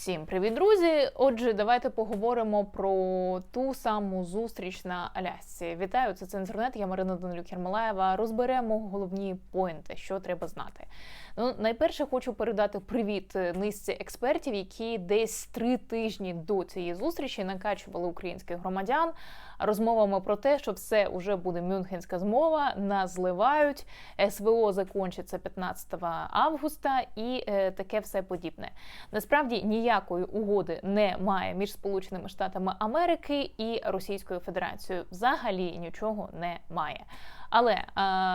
Всім привіт, друзі! Отже, давайте поговоримо про ту саму зустріч на Алясці. Вітаю, це цензурнет. Я Марина Данилюк Ярмолаєва. Розберемо головні поінти, що треба знати. Ну, найперше, хочу передати привіт низці експертів, які десь три тижні до цієї зустрічі накачували українських громадян розмовами про те, що все вже буде Мюнхенська змова, нас зливають, СВО закінчиться 15 августа і е, таке все подібне. Насправді ніякої угоди немає між Сполученими Штатами Америки і Російською Федерацією. Взагалі нічого немає. Але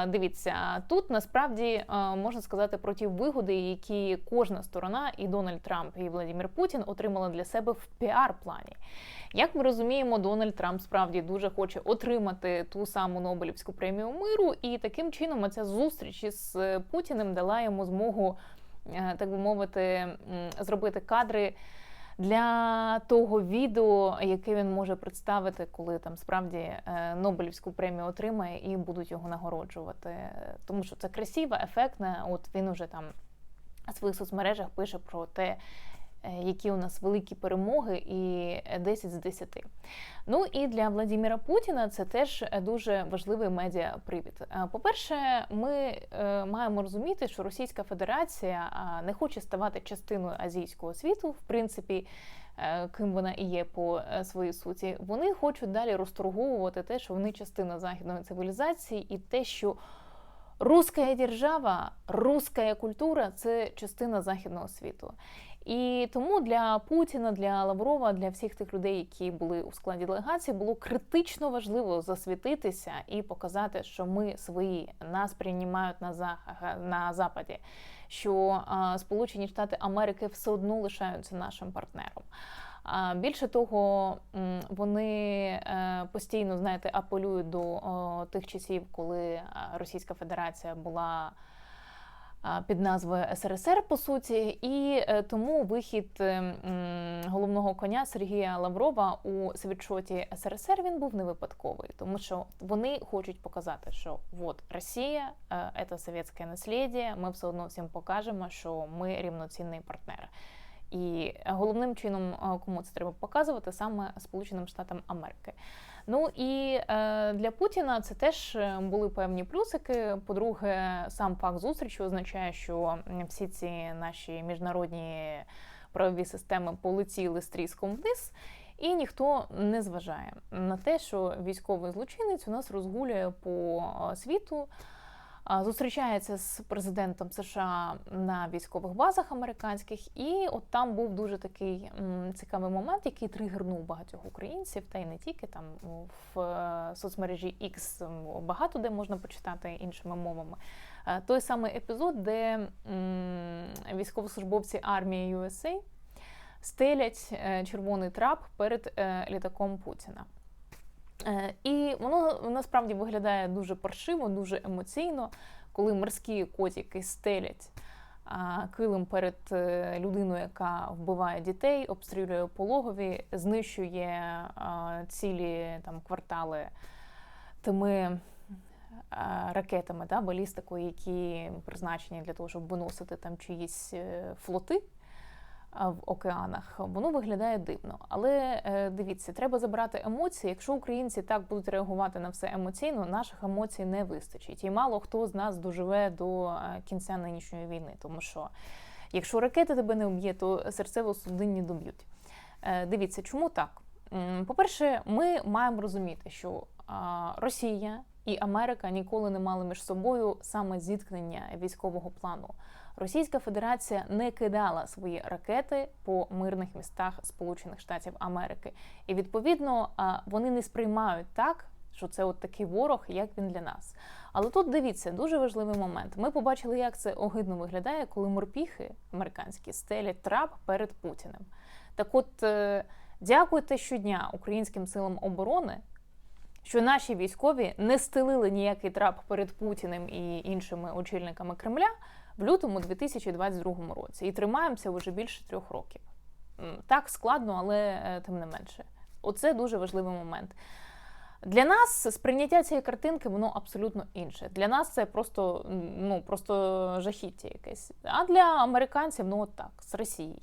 дивіться, тут насправді можна сказати про ті вигоди, які кожна сторона, і Дональд Трамп і Владимир Путін отримали для себе в піар-плані. Як ми розуміємо, Дональд Трамп справді дуже хоче отримати ту саму Нобелівську премію миру, і таким чином ця зустріч із Путіним дала йому змогу, е, так би мовити, зробити кадри для того відео, яке він може представити, коли там справді е, Нобелівську премію отримає і будуть його нагороджувати. Тому що це красиво, ефектне. От він уже там в своїх соцмережах пише про те, які у нас великі перемоги, і 10 з 10. Ну і для Владимира Путіна це теж дуже важливий медіапривід. Е, по-перше, ми е, маємо розуміти, що Російська Федерація не хоче ставати частиною азійського світу, в принципі. Ким вона і є по своїй суті, вони хочуть далі розторговувати те, що вони частина західної цивілізації, і те, що руська держава, руська культура це частина західного світу. І тому для Путіна, для Лаврова, для всіх тих людей, які були у складі делегації, було критично важливо засвітитися і показати, що ми свої нас приймають на за на западі, що Сполучені Штати Америки все одно лишаються нашим партнером. А більше того, вони е, постійно знаєте апелюють до тих часів, коли Російська Федерація була під назвою СРСР по суті, і е, тому вихід е, головного коня Сергія Лаврова у світшоті СРСР він був не випадковий, тому що вони хочуть показати, що от Росія е, це совєтське наслідя, Ми все одно всім покажемо, що ми рівноцінний партнер. І головним чином, кому це треба показувати, саме Сполученим Штатам Америки. Ну і е, для Путіна це теж е, були певні плюсики. По-друге, сам факт зустрічі означає, що всі ці наші міжнародні правові системи полетіли стріском вниз. І ніхто не зважає на те, що військовий злочинець у нас розгулює по е, світу зустрічається з президентом США на військових базах американських, і от там був дуже такий цікавий момент, який тригернув багатьох українців, та й не тільки там в е, соцмережі X багато де можна почитати іншими мовами. Е, той самий епізод, де військовослужбовці армії USA стелять е, червоний трап перед літаком Путіна. Е, і воно насправді виглядає дуже паршиво, дуже емоційно, коли морські котики стелять килим перед е, людиною, яка вбиває дітей, обстрілює пологові, знищує цілі там квартали тими ракетами, да, балістикою, які призначені для того, щоб виносити там чиїсь е, флоти в океанах, воно виглядає дивно. Але е, дивіться, треба забрати емоції. Якщо українці так будуть реагувати на все емоційно, наших емоцій не вистачить. І мало хто з нас доживе до е, кінця нинішньої війни, тому що якщо ракети тебе не вб'є, то серцево-судинні доб'ють. Е, дивіться, чому так? По-перше, ми маємо розуміти, що Росія і Америка ніколи не мали між собою саме зіткнення військового плану. Російська Федерація не кидала свої ракети по мирних містах Сполучених Штатів Америки, і відповідно вони не сприймають так. Що це от такий ворог, як він для нас. Але тут дивіться, дуже важливий момент. Ми побачили, як це огидно виглядає, коли морпіхи американські стелять трап перед Путіним. Так, от е, дякуйте щодня українським силам оборони, що наші військові не стелили ніякий трап перед Путіним і іншими очільниками Кремля в лютому 2022 році і тримаємося вже більше трьох років. Так складно, але е, тим не менше. Оце дуже важливий момент. Для нас сприйняття цієї картинки воно абсолютно інше. Для нас це просто ну, просто жахіття якесь. А для американців, ну от так, з Росії.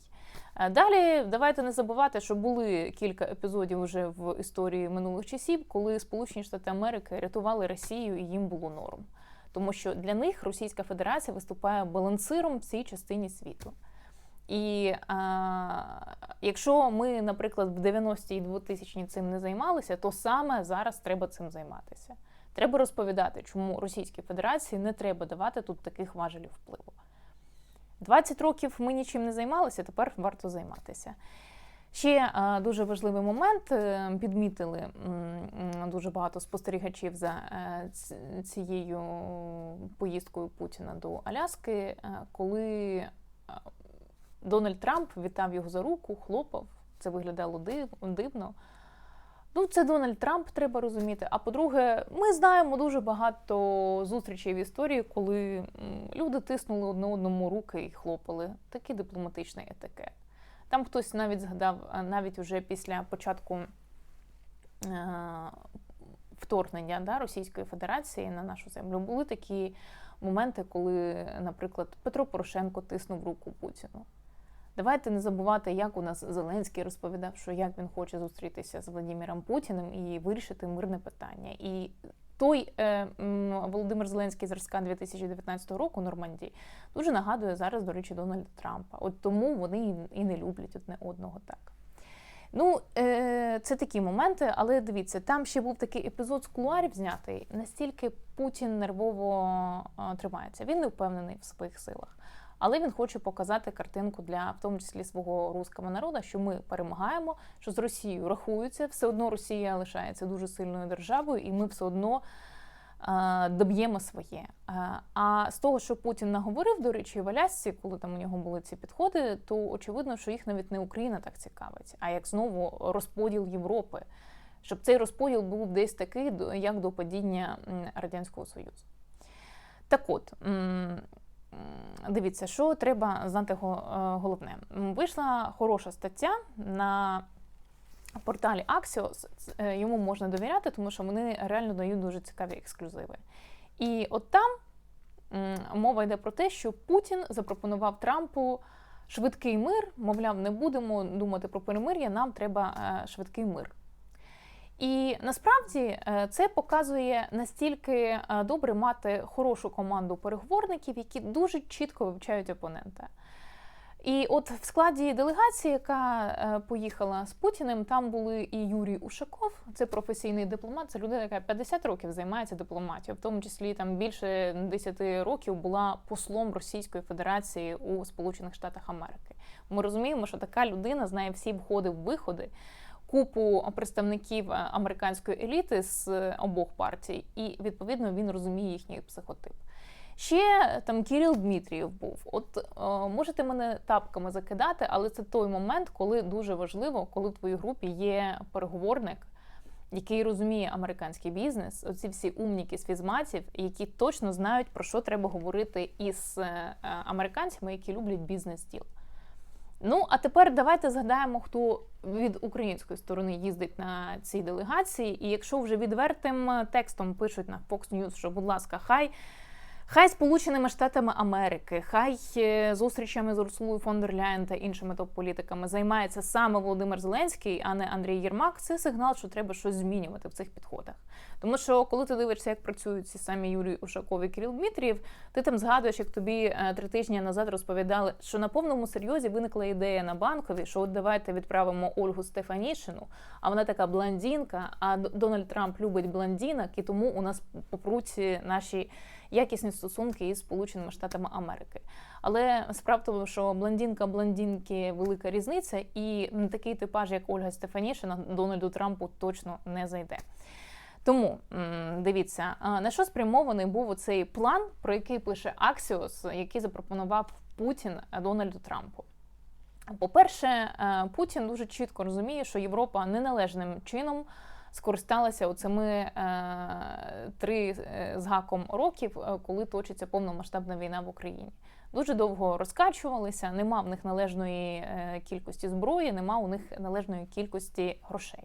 Е, Далі давайте не забувати, що були кілька епізодів вже в історії минулих часів, коли Сполучені Штати Америки рятували Росію і їм було норм. Тому що для них Російська Федерація виступає балансиром в цій частині світу. І а, якщо ми, наприклад, в 90-ті і 2000-ні цим не займалися, то саме зараз треба цим займатися. Треба розповідати, чому Російській Федерації не треба давати тут таких важелів впливу. 20 років ми нічим не займалися, тепер варто займатися. Ще дуже важливий момент е, підмітили дуже багато спостерігачів за е, цією поїздкою Путіна до Аляски, е, коли е, Дональд Трамп вітав його за руку, хлопав. Це виглядало див, дивно. Ну, це Дональд Трамп, треба розуміти. А по-друге, ми знаємо дуже багато зустрічей в історії, коли люди тиснули одне одному руки і хлопали. Такий дипломатичний етикет. Там хтось навіть згадав, навіть уже після початку е, вторгнення да, Російської Федерації на нашу землю були такі моменти, коли, наприклад, Петро Порошенко тиснув руку Путіну. Давайте не забувати, як у нас Зеленський розповідав, що як він хоче зустрітися з Владимиром Путіним і вирішити мирне питання. І той е, Володимир Зеленський зразка 2019 року Нормандії дуже нагадує зараз, до речі, Дональда Трампа. От тому вони і- і не люблять одне одного так. Ну, е, це такі моменти, але дивіться, там ще був такий епізод з кулуарів знятий. Настільки Путін нервово е, тримається. Він не впевнений в своїх силах. Але він хоче показати картинку для в тому числі свого руського народу, що ми перемагаємо, що з Росією рахуються, все одно Росія лишається дуже сильною державою, і ми все одно е, доб'ємо своє. Е, а з того, що Путін наговорив, до речі, в Алясці, коли там у нього були ці підходи, то очевидно, що їх навіть не Україна так цікавить, а як знову розподіл Європи, щоб цей розподіл був десь такий, як до падіння Радянського Союзу. Так от. Дивіться, що треба знати е, головне. Вийшла хороша стаття на порталі Axios. Е, Йому можна довіряти, тому що вони реально дають дуже цікаві ексклюзиви. І от там мова йде про те, що Путін запропонував Трампу швидкий мир, мовляв, не будемо думати про перемир'я, нам треба е, швидкий мир. І насправді е, це показує настільки е, добре мати хорошу команду переговорників, які дуже чітко вивчають опонента. І от в складі делегації, яка е, поїхала з Путіним, там були і Юрій Ушаков, це професійний дипломат, це людина, яка 50 років займається дипломатією, в тому числі там більше 10 років була послом Російської Федерації у Сполучених Штатах Америки. Ми розуміємо, що така людина знає всі входи-виходи купу представників е, американської еліти з обох партій, і відповідно він розуміє їхній психотип. Ще там Кіріл Дмитрієв був. От е, можете мене тапками закидати, але це той момент, коли дуже важливо, коли в твоїй групі є переговорник, який розуміє американський бізнес, оці всі умніки з фізматів, які точно знають про що треба говорити із е, американцями, які люблять бізнес-діл. Ну, а тепер давайте згадаємо, хто від української сторони їздить на цій делегації. І якщо вже відвертим текстом пишуть на Fox News, що, будь ласка, хай. Хай Сполученими Штатами Америки, хай е, зустрічами з Урсулою фон дер Ляєн та іншими топ-політиками займається саме Володимир Зеленський, а не Андрій Єрмак. Це сигнал, що треба щось змінювати в цих підходах. Тому що коли ти дивишся, як працюють ці самі Юрій Ушаков і Кирил Дмитрієв, ти там згадуєш, як тобі е, три тижні назад розповідали, що на повному серйозі виникла ідея на банкові, що от давайте відправимо Ольгу Стефанішину, а вона така блондинка, а Дональд Трамп любить блондинок, і тому у нас попруть наші якісні стосунки із Сполученими Штатами Америки. Але справа в тому, що блондинка блондинки велика різниця, і такий типаж, як Ольга Стефанішина, Дональду Трампу точно не зайде. Тому дивіться, на що спрямований був оцей план, про який пише Аксіос, який запропонував Путін Дональду Трампу. По-перше, е, Путін дуже чітко розуміє, що Європа неналежним чином скористалася оцими е, три е, з гаком років, е, коли точиться повномасштабна війна в Україні. Дуже довго розкачувалися, нема в них належної кількості зброї, нема у них належної кількості грошей.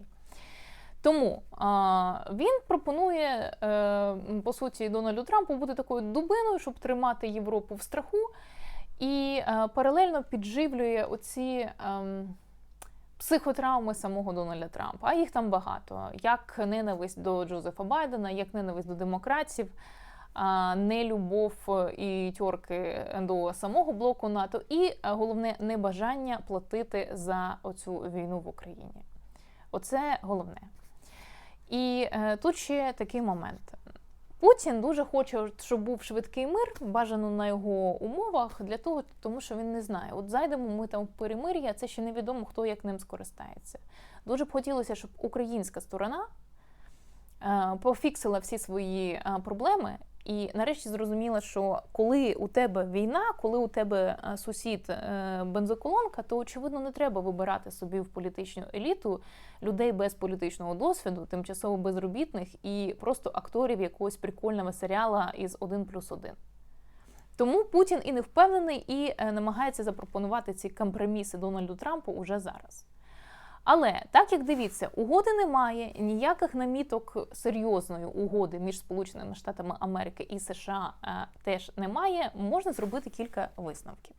Тому а, він пропонує по суті Дональду Трампу бути такою дубиною, щоб тримати Європу в страху. і паралельно підживлює оці. Психотравми самого Дональда Трампа, а їх там багато. Як ненависть до Джозефа Байдена, як ненависть до демократів, нелюбов і тьорки до самого блоку НАТО, і е, головне небажання платити за оцю війну в Україні. Оце головне. І е, тут ще такий момент. Путін дуже хоче, щоб був швидкий мир, бажано на його умовах, для того, тому що він не знає. От зайдемо ми там в перемир'я, це ще невідомо, хто як ним скористається. Дуже б хотілося, щоб українська сторона е, пофіксила всі свої е, проблеми і нарешті зрозуміла, що коли у тебе війна, коли у тебе е, сусід е, бензоколонка, то очевидно не треба вибирати собі в політичну еліту людей без політичного досвіду, тимчасово безробітних і просто акторів якогось прикольного серіала із 1 плюс 1. Тому Путін і не впевнений, і е, намагається запропонувати ці компроміси Дональду Трампу уже зараз. Але так як дивіться, угоди немає, ніяких наміток серйозної угоди між Сполученими Штатами Америки і США е, теж немає. Можна зробити кілька висновків.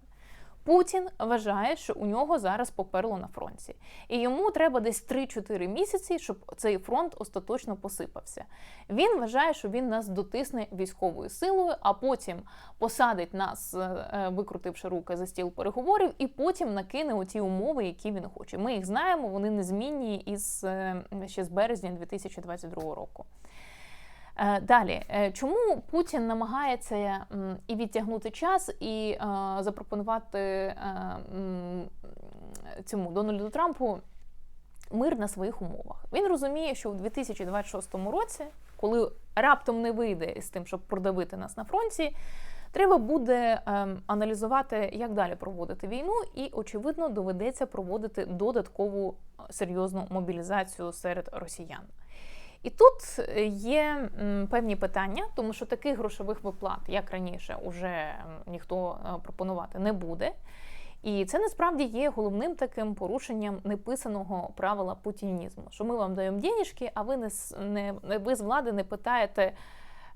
Путін вважає, що у нього зараз поперло на фронті, і йому треба десь 3-4 місяці, щоб цей фронт остаточно посипався. Він вважає, що він нас дотисне військовою силою, а потім посадить нас, е, викрутивши руки за стіл переговорів, і потім накине оті умови, які він хоче. Ми їх знаємо, вони незмінні із е, ще з березня 2022 року. Е, далі, е, чому Путін намагається і відтягнути час, і е, запропонувати цьому Дональду Трампу мир на своїх умовах? Він розуміє, що у 2026 році, коли раптом не вийде з тим, щоб продавити нас на фронті, треба буде аналізувати, як далі проводити війну, і очевидно доведеться проводити додаткову серйозну мобілізацію серед росіян. І тут е, є певні питання, тому що таких грошових виплат, як раніше, уже ніхто е, пропонувати не буде. І це насправді є головним таким порушенням неписаного правила путінізму, що ми вам даємо денежки, а ви не не ви з влади не питаєте,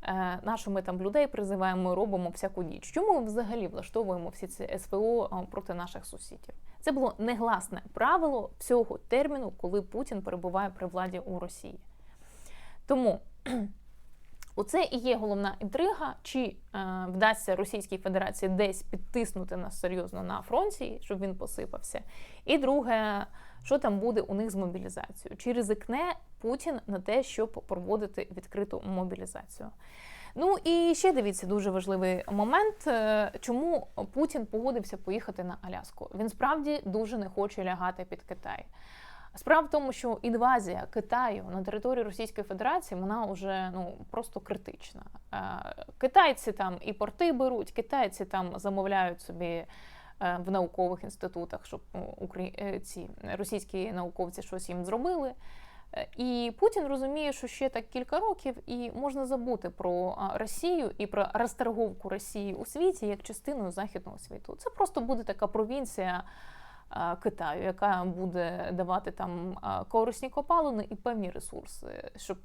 е, на що ми там людей призиваємо, робимо всяку діч. Чому ми взагалі влаштовуємо всі ці СВО проти наших сусідів? Це було негласне правило всього терміну, коли Путін перебуває при владі у Росії. Тому оце і є головна інтрига, чи е, вдасться Російській Федерації десь підтиснути нас серйозно на фронті, щоб він посипався. І друге, що там буде у них з мобілізацією? Чи ризикне Путін на те, щоб проводити відкриту мобілізацію? Ну і ще дивіться дуже важливий момент, е, чому Путін погодився поїхати на Аляску. Він справді дуже не хоче лягати під Китай. Справа в тому, що інвазія Китаю на територію Російської Федерації вона вже ну просто критична. Е, китайці там і порти беруть, китайці там замовляють собі е, в наукових інститутах, щоб ну, е, ці російські науковці щось їм зробили. І Путін розуміє, що ще так кілька років, і можна забути про Росію і про розторговку Росії у світі як частину західного світу. Це просто буде така провінція. Китаю, яка буде давати там корисні копалини і певні ресурси, щоб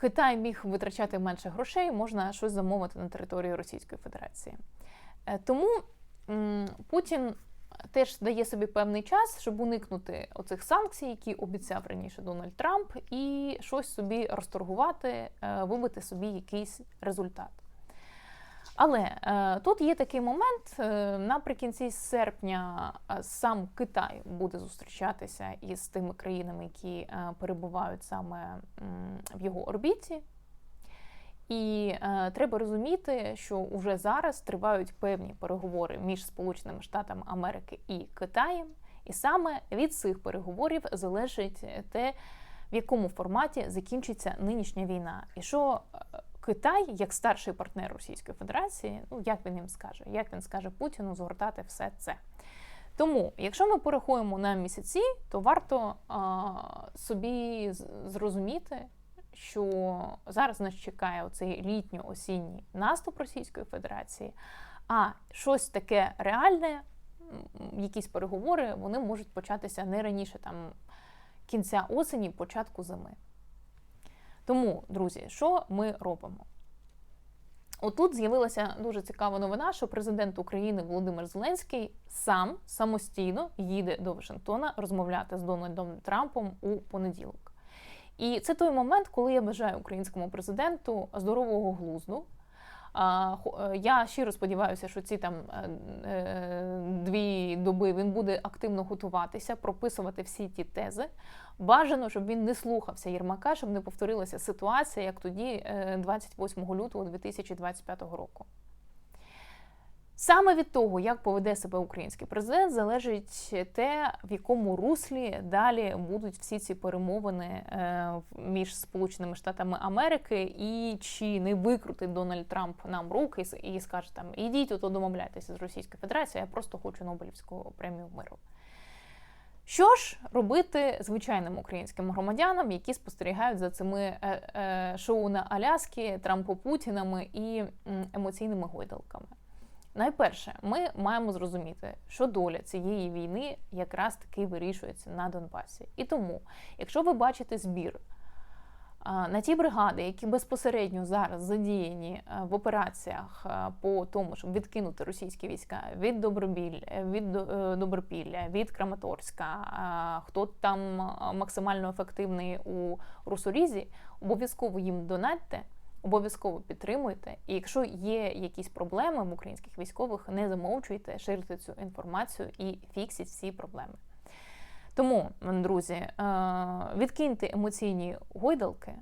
Китай міг витрачати менше грошей, можна щось замовити на території Російської Федерації. Е, тому Путін теж дає собі певний час, щоб уникнути оцих санкцій, які обіцяв раніше Дональд Трамп, і щось собі розторгувати, е, вибити собі якийсь результат. Але е, тут є такий момент е, наприкінці серпня е, сам Китай буде зустрічатися із тими країнами, які е, перебувають саме м, в його орбіті. І е, треба розуміти, що вже зараз тривають певні переговори між Сполученими Штатами Америки і Китаєм, і саме від цих переговорів залежить те, в якому форматі закінчиться нинішня війна, і що е, Китай, як старший партнер Російської Федерації, ну як він їм скаже, як він скаже Путіну згортати все це. Тому, якщо ми порахуємо на місяці, то варто а, собі зрозуміти, що зараз нас чекає оцей літньо-осінній наступ Російської Федерації, а щось таке реальне, якісь переговори, вони можуть початися не раніше там кінця осені, початку зими. Тому, друзі, що ми робимо? Отут з'явилася дуже цікава новина, що президент України Володимир Зеленський сам самостійно їде до Вашингтона розмовляти з Дональдом Трампом у понеділок. І це той момент, коли я бажаю українському президенту здорового глузду. А, е, Я щиро сподіваюся, що ці там е, е, дві доби він буде активно готуватися, прописувати всі ті тези. Бажано, щоб він не слухався Єрмака, щоб не повторилася ситуація, як тоді, е, 28 лютого 2025 року. Саме від того, як поведе себе український президент, залежить те, в якому руслі далі будуть всі ці перемовини е, між Сполученими Штатами Америки, і чи не викрутить Дональд Трамп нам руки і скаже там ідіть, ото домовляйтеся з Російською Федерацією, я просто хочу Нобелівську премію миру. Що ж робити звичайним українським громадянам, які спостерігають за цими е, е, шоу на Аляскі, Трампо-Путінами і емоційними гойдалками? Найперше, ми маємо зрозуміти, що доля цієї війни якраз таки вирішується на Донбасі. І тому, якщо ви бачите збір на ті бригади, які безпосередньо зараз задіяні в операціях по тому, щоб відкинути російські війська від Добробіль, е, від е, Добропілля, від Краматорська, хто там максимально ефективний у Русорізі, обов'язково їм донатьте. Обов'язково підтримуйте, і якщо є якісь проблеми в українських військових, не замовчуйте, ширте цю інформацію і фіксіть всі проблеми. Тому, друзі, е, відкиньте емоційні гойдалки,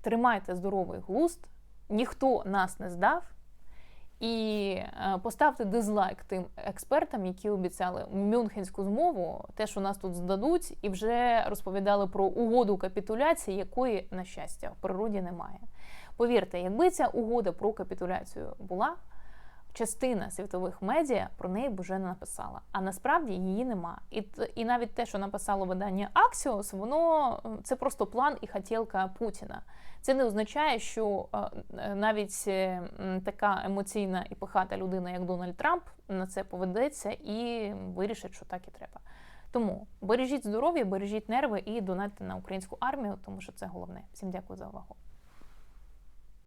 тримайте здоровий глузд, ніхто нас не здав. І е, поставте дизлайк тим експертам, які обіцяли Мюнхенську змову, те, що нас тут здадуть, і вже розповідали про угоду капітуляції, якої, на щастя, в природі немає. Повірте, якби ця угода про капітуляцію була, частина світових медіа про неї б вже не написала. А насправді її нема. І, і навіть те, що написало видання Axios, воно е, це просто план і хотілка Путіна. Це не означає, що е, е, навіть така емоційна і пихата людина, як Дональд Трамп, на це поведеться і вирішить, що так і треба. Тому бережіть здоров'я, бережіть нерви і донатьте на українську армію, тому що це головне. Всім дякую за увагу.